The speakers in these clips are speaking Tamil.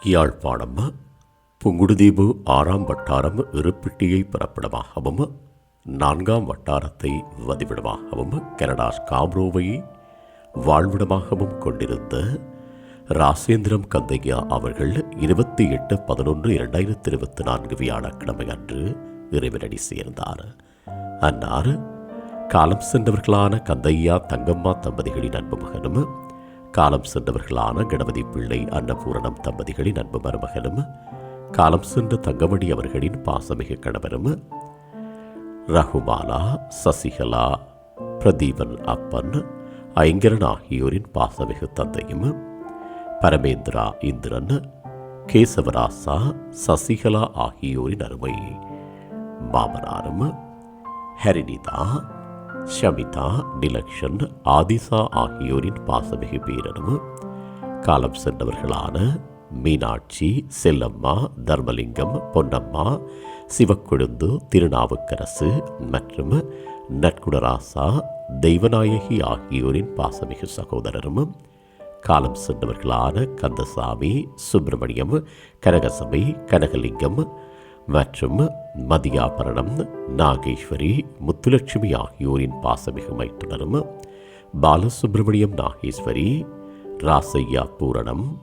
யாழ்ப்பாணம் புங்குடுதீவு ஆறாம் வட்டாரம் இருப்பிட்டியை பிறப்பிடமாகவும் நான்காம் வட்டாரத்தை வதிவிடமாகவும் கனடா ஸ்காப்ரோவை வாழ்விடமாகவும் கொண்டிருந்த ராசேந்திரம் கந்தையா அவர்கள் இருபத்தி எட்டு பதினொன்று இரண்டாயிரத்தி இருபத்தி நான்கு வியாழக்கிழமை அன்று இறைவனடி சேர்ந்தார். அன்னார் காலம் சென்றவர்களான கந்தையா தங்கம்மா தம்பதிகளின் அன்பு மகனும் காலம் சென்றவர்களான கணபதி பிள்ளை அன்னபூரணம் தம்பதிகளின் அன்பு மருமகனும் காலம் சென்ற தங்கமணி அவர்களின் பாசமிகு கணவரும் ரகுமாலா சசிகலா பிரதீபன் அப்பன் ஐங்கரன் ஆகியோரின் பாசமிகு தந்தையும் பரமேந்திரா இந்திரன் கேசவராசா சசிகலா ஆகியோரின் அருமை மாமனாரும் ஹரினிதா ஷமிதா டிலக்ஷன் ஆதிசா ஆகியோரின் பாசமிகு பேரனும் காலம் சென்றவர்களான மீனாட்சி செல்லம்மா தர்மலிங்கம் பொன்னம்மா சிவக்கொழுந்து திருநாவுக்கரசு மற்றும் நட்குடராசா தெய்வநாயகி ஆகியோரின் பாசமிகு சகோதரரும் காலம் சென்றவர்களான கந்தசாமி சுப்பிரமணியம் கனகசபை கனகலிங்கம் மற்றும் மதியாபரணம் நாகேஸ்வரி முத்துலட்சுமி ஆகியோரின் பாசமிகு மைத்துனரும் பாலசுப்பிரமணியம் நாகேஸ்வரி ராசையா பூரணம்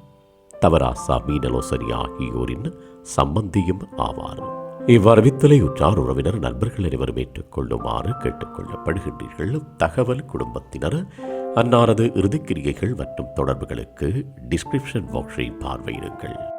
தவராசா மீனலோசனி ஆகியோரின் சம்பந்தியும் ஆவார். இவ்வறிவித்தலை உற்றார் உறவினர் நண்பர்கள் அனைவரும் ஏற்றுக்கொள்ளுமாறு கேட்டுக்கொள்ளப்படுகின்றீர்கள். தகவல் குடும்பத்தினர் அன்னாரது இறுதிக்கிரியைகள் மற்றும் தொடர்புகளுக்கு டிஸ்கிரிப்ஷன் பாக்ஸை பார்வையிடுங்கள்.